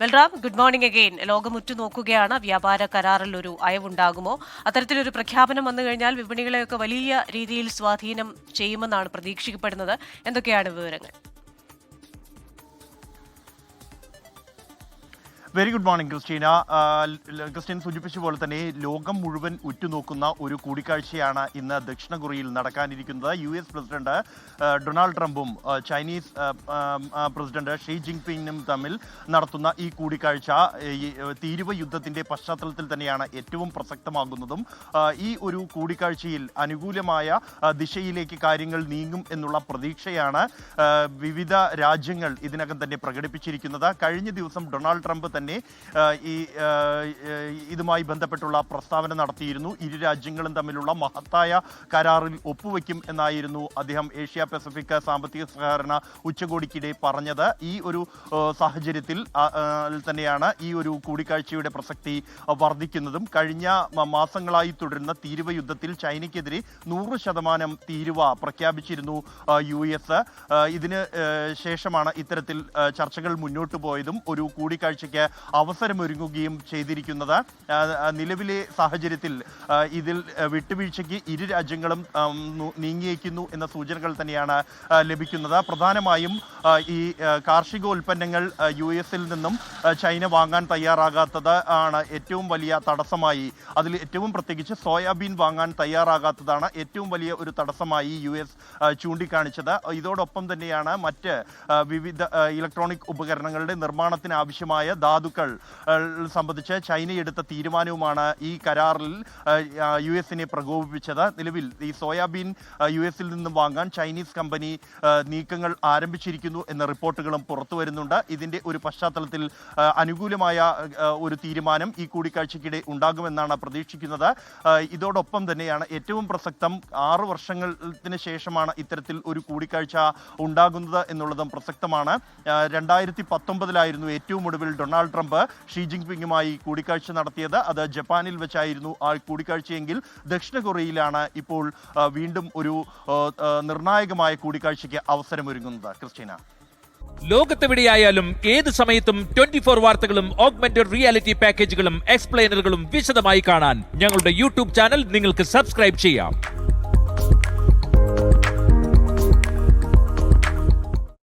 Balram good morning again ലോകം ഉറ്റുനോക്കുകയാണ്. വ്യാപാര കരാറിൽ ഒരു അയവുണ്ടാകുമോ? അത്തരത്തിലൊരു പ്രഖ്യാപനം വന്നു കഴിഞ്ഞാൽ വിപണികളെയൊക്കെ വലിയ രീതിയിൽ സ്വാധീനം ചെയ്യുമെന്നാണ് പ്രതീക്ഷിക്കപ്പെടുന്നത്. എന്തൊക്കെയാണ് വിവരങ്ങൾ? Very good morning Christina. Christine സൂചിപ്പിച്ച പോലെ തന്നെ ലോകം മുഴുവൻ ഉറ്റുനോക്കുന്ന ഒരു കൂടിക്കാഴ്ചയാണ് ഇന്ന് ദക്ഷിണ കൊറിയയിൽ നടക്കാനിരിക്കുന്നത്. യു എസ് പ്രസിഡന്റ് ഡൊണാൾഡ് ട്രംപും ചൈനീസ് പ്രസിഡന്റ് ഷീ ജിൻപിങ്ങും തമ്മിൽ നടത്തുന്ന ഈ കൂടിക്കാഴ്ച തീരുവ യുദ്ധത്തിന്റെ പശ്ചാത്തലത്തിൽ തന്നെയാണ് ഏറ്റവും പ്രസക്തമാകുന്നതും. ഈ ഒരു കൂടിക്കാഴ്ചയിൽ അനുകൂലമായ ദിശയിലേക്ക് കാര്യങ്ങൾ നീങ്ങും എന്നുള്ള പ്രതീക്ഷയാണ് വിവിധ രാജ്യങ്ങൾ ഇതിനകം തന്നെ പ്രകടിപ്പിച്ചിരിക്കുന്നത്. കഴിഞ്ഞ ദിവസം ഡൊണാൾഡ് ട്രംപ് തന്നെ ആ, ഈ ഇതുമായി ബന്ധപ്പെട്ടുള്ള പ്രസ്താവന നടത്തിയിരുന്നു. ഇരു രാജ്യങ്ങളും തമ്മിലുള്ള മഹത്തായ കരാറിൽ ഒപ്പുവെക്കും എന്നായിരുന്നു അദ്ദേഹം ഏഷ്യ പസഫിക് സാമ്പത്തിക സഹകരണ ഉച്ചകോടിക്കിടെ പറഞ്ഞത്. ഈ ഒരു സാഹചര്യത്തിൽ തന്നെയാണ് ഈ ഒരു കൂടിക്കാഴ്ചയുടെ പ്രസക്തി വർദ്ധിക്കുന്നതും. കഴിഞ്ഞ മാസങ്ങളായി തുടരുന്ന തീരുവ യുദ്ധത്തിൽ ചൈനയ്ക്കെതിരെ നൂറ് ശതമാനം തീരുവ പ്രഖ്യാപിച്ചിരുന്നു യു എസ്. ഇതിന് ശേഷമാണ് ഇത്തരത്തിൽ ചർച്ചകൾ മുന്നോട്ട് പോയതും ഒരു കൂടിക്കാഴ്ചയ്ക്ക് അവസരമൊരുങ്ങുകയും ചെയ്തിരിക്കുന്നത്. നിലവിലെ സാഹചര്യത്തിൽ ഇതിൽ വിട്ടുവീഴ്ചയ്ക്ക് ഇരു രാജ്യങ്ങളും നീങ്ങിയേക്കുന്നു എന്ന സൂചനകൾ തന്നെയാണ് ലഭിക്കുന്നത്. പ്രധാനമായും ഈ കാർഷികോൽപ്പന്നങ്ങൾ യു എസിൽ നിന്നും ചൈന വാങ്ങാൻ തയ്യാറാകാത്തത് ആണ് ഏറ്റവും വലിയ തടസ്സമായി. അതിൽ ഏറ്റവും പ്രത്യേകിച്ച് സോയാബീൻ വാങ്ങാൻ തയ്യാറാകാത്തതാണ് ഏറ്റവും വലിയ ഒരു തടസ്സമായി യു എസ് ചൂണ്ടിക്കാണിച്ചത്. ഇതോടൊപ്പം തന്നെയാണ് മറ്റ് വിവിധ ഇലക്ട്രോണിക് ഉപകരണങ്ങളുടെ നിർമ്മാണത്തിന് ആവശ്യമായ ധാതുക്കൾ സംബന്ധിച്ച് ചൈന എടുത്ത തീരുമാനവുമാണ് ഈ കരാറിൽ യു എസിനെ പ്രകോപിപ്പിച്ചത്. നിലവിൽ ഈ സോയാബീൻ യു എസിൽ നിന്നും വാങ്ങാൻ ചൈനീസ് കമ്പനി നീക്കങ്ങൾ ആരംഭിച്ചിരിക്കുന്നു എന്ന റിപ്പോർട്ടുകളും പുറത്തു വരുന്നുണ്ട്. ഇതിന്റെ ഒരു പശ്ചാത്തലത്തിൽ അനുകൂലമായ ഒരു തീരുമാനം ഈ കൂടിക്കാഴ്ചയ്ക്കിടെ ഉണ്ടാകുമെന്നാണ് പ്രതീക്ഷിക്കുന്നത്. ഇതോടൊപ്പം തന്നെയാണ് ഏറ്റവും പ്രസക്തം ആറു വർഷത്തിന് ശേഷമാണ് ഇത്തരത്തിൽ ഒരു കൂടിക്കാഴ്ച ഉണ്ടാകുന്നത് എന്നുള്ളതും പ്രസക്തമാണ്. രണ്ടായിരത്തി പത്തൊമ്പതിലായിരുന്നു ഏറ്റവും ഒടുവിൽ ഡൊണാൾഡ് ട്രംപ് ഷീ ജിൻപിങ്ങുമായി കൂടിക്കാഴ്ച നടത്തിയത്. അത് ജപ്പാനിൽ വെച്ചായിരുന്നു ആ കൂടിക്കാഴ്ചയെങ്കിൽ ദക്ഷിണ കൊറിയയിലാണ് ഇപ്പോൾ വീണ്ടും ഒരു നിർണായകമായ കൂടിക്കാഴ്ചയ്ക്ക് അവസരമൊരുങ്ങുന്നത്. ക്രിസ്റ്റീന. ലോകത്തെവിടെയായാലും ഏത് സമയത്തും ട്വന്റി ഫോർ വാർത്തകളും ഓഗ്മെന്റഡ് റിയാലിറ്റി പാക്കേജുകളും എക്സ്പ്ലെയിനറുകളും വിശദമായി കാണാൻ ഞങ്ങളുടെ യൂട്യൂബ് ചാനൽ നിങ്ങൾക്ക് സബ്സ്ക്രൈബ് ചെയ്യാം.